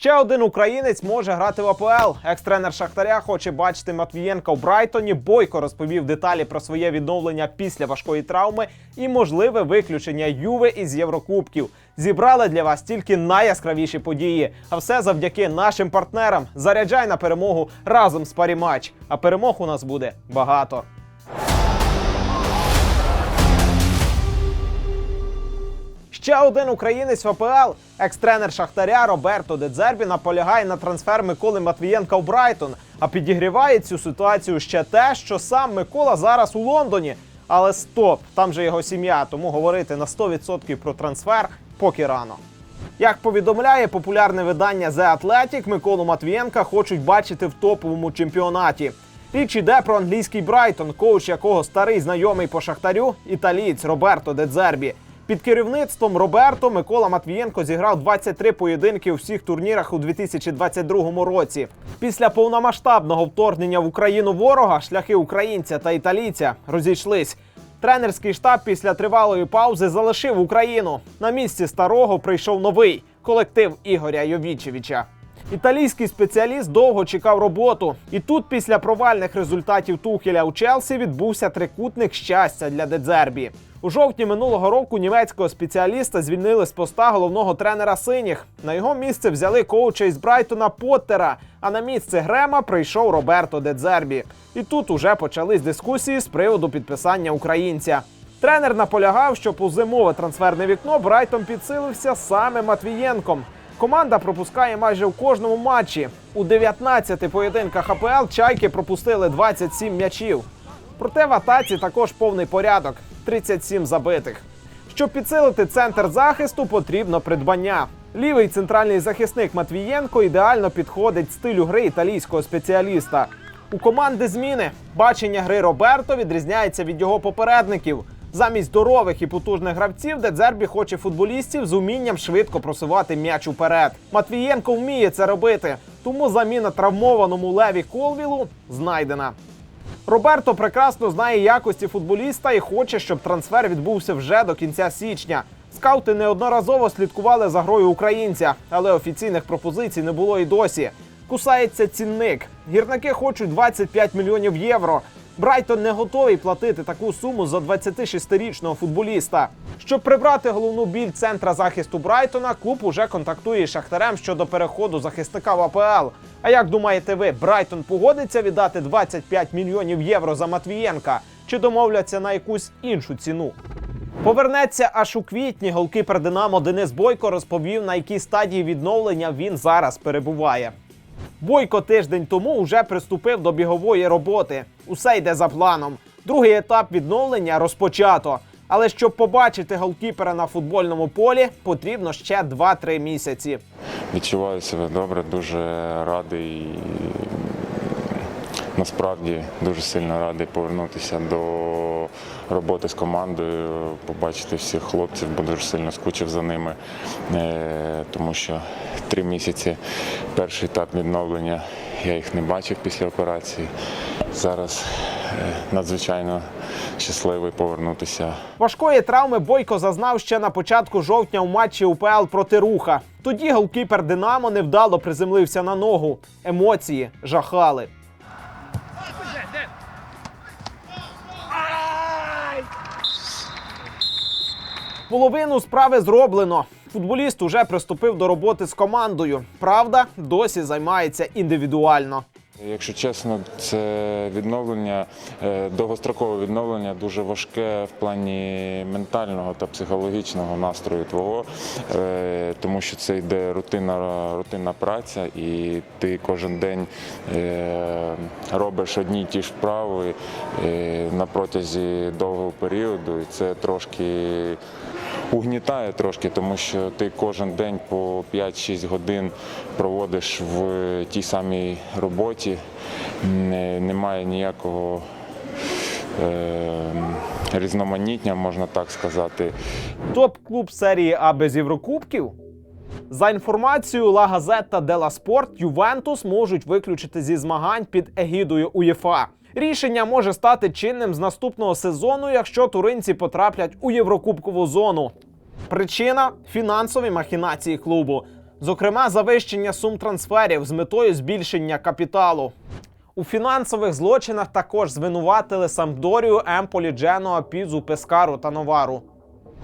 Ще один українець може грати в АПЛ. Екс-тренер Шахтаря хоче бачити Матвієнка в Брайтоні. Бойко розповів деталі про своє відновлення після важкої травми і можливе виключення Юви із Єврокубків. Зібрали для вас тільки найяскравіші події. А все завдяки нашим партнерам. Заряджай на перемогу разом з Парімач. А перемог у нас буде багато. Ще один українець в АПЛ. Екс-тренер Шахтаря Роберто Дедзербі наполягає на трансфер Миколи Матвієнка в Брайтон. А підігріває цю ситуацію ще те, що сам Микола зараз у Лондоні. Але стоп, там же його сім'я, тому говорити на 100% про трансфер поки рано. Як повідомляє популярне видання The Athletic, Миколу Матвієнка хочуть бачити в топовому чемпіонаті. Річ іде про англійський Брайтон, коуч якого старий знайомий по шахтарю, італієць Роберто Дедзербі. Під керівництвом Роберто Микола Матвієнко зіграв 23 поєдинки у всіх турнірах у 2022 році. Після повномасштабного вторгнення в Україну ворога шляхи українця та італійця розійшлись. Тренерський штаб після тривалої паузи залишив Україну. На місці старого прийшов новий колектив Ігоря Йовічевича. Італійський спеціаліст довго чекав роботу, і тут, після провальних результатів Тухеля у Челсі, відбувся трикутник щастя для Дедзербі. У жовтні минулого року німецького спеціаліста звільнили з поста головного тренера синіх. На його місце взяли коуча із Брайтона Поттера. А на місце Грема прийшов Роберто Дедзербі. І тут уже почались дискусії з приводу підписання українця. Тренер наполягав, що у зимове трансферне вікно Брайтон підсилився саме Матвієнком. Команда пропускає майже в кожному матчі. У 19 поєдинках АПЛ чайки пропустили 27 м'ячів. Проте в атаці також повний порядок 37 забитих. Щоб підсилити центр захисту, потрібно придбання. Лівий центральний захисник Матвієнко ідеально підходить стилю гри італійського спеціаліста. У команди зміни бачення гри Роберто відрізняється від його попередників. Замість здорових і потужних гравців, де Дзербі хоче футболістів з умінням швидко просувати м'яч уперед. Матвієнко вміє це робити, тому заміна травмованому Леві Колвілу знайдена. Роберто прекрасно знає якості футболіста і хоче, щоб трансфер відбувся вже до кінця січня. Скаути неодноразово слідкували за грою українця, але офіційних пропозицій не було і досі. Кусається цінник. Гірники хочуть 25 мільйонів євро. Брайтон не готовий платити таку суму за 26-річного футболіста. Щоб прибрати головну біль центра захисту Брайтона, клуб уже контактує з Шахтарем щодо переходу захисника в АПЛ. А як думаєте ви, Брайтон погодиться віддати 25 мільйонів євро за Матвієнка чи домовляться на якусь іншу ціну? Повернеться аж у квітні. Голкіпер Динамо Денис Бойко розповів, на якій стадії відновлення він зараз перебуває. Бойко тиждень тому вже приступив до бігової роботи. Усе йде за планом. Другий етап відновлення розпочато. Але щоб побачити голкіпера на футбольному полі, потрібно ще 2-3 місяці. Відчуваю себе добре, дуже радий. Насправді дуже сильно радий повернутися до роботи з командою, побачити всіх хлопців, бо дуже сильно скучив за ними, Е, тому що три місяці перший етап відновлення я їх не бачив після операції. Зараз е, надзвичайно щасливий повернутися Важкої травми Бойко зазнав ще на початку жовтня у матчі УПЛ проти руха. Тоді голкіпер Динамо невдало приземлився на ногу. Емоції жахали. Половину справи зроблено. Футболіст уже приступив до роботи з командою. Правда, досі займається індивідуально. Якщо чесно, це відновлення, е, довгострокове відновлення дуже важке в плані ментального та психологічного настрою твого, е, тому що це йде рутинна, рутинна праця, і ти кожен день е, робиш одні й ті ж вправи на протязі довгого періоду. І це трошки угнітає трошки, тому що ти кожен день по 5-6 годин проводиш в тій самій роботі. Немає ніякого е, різноманіття, можна так сказати. Топ-клуб серії А без Єврокубків? За інформацією Ла Газета Дела Спорт, Ювентус можуть виключити зі змагань під егідою УЄФА. Рішення може стати чинним з наступного сезону, якщо туринці потраплять у Єврокубкову зону. Причина фінансові махінації клубу. Зокрема, завищення сум трансферів з метою збільшення капіталу. У фінансових злочинах також звинуватили Сампдорію, Емполі, Дженуа, Пізу, Пескару та Новару.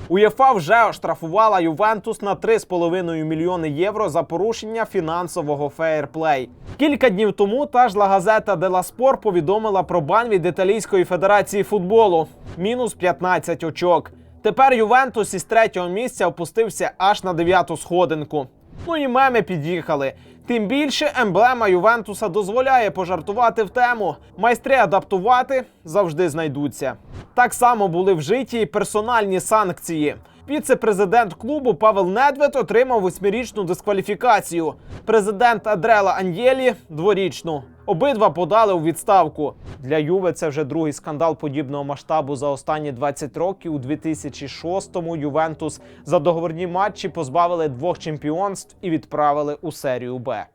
УЄФА вже оштрафувала Ювентус на 3,5 мільйони євро за порушення фінансового фейерплей. Кілька днів тому та ж ла газета Дела Спор повідомила про бан від Італійської федерації футболу мінус 15 очок. Тепер Ювентус із третього місця опустився аж на дев'яту сходинку. Ну і меми під'їхали. Тим більше емблема Ювентуса дозволяє пожартувати в тему. Майстри адаптувати завжди знайдуться. Так само були вжиті і персональні санкції. Віце-президент клубу Павел Недвед отримав восьмирічну дискваліфікацію. Президент Адрела Аньєлі дворічну. Обидва подали у відставку. Для Юве це вже другий скандал подібного масштабу за останні 20 років. У 2006-му Ювентус за договорні матчі позбавили двох чемпіонств і відправили у серію Б.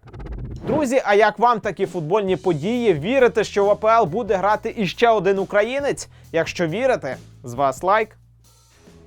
Друзі, а як вам такі футбольні події? Вірите, що в АПЛ буде грати іще один українець? Якщо вірите, з вас лайк.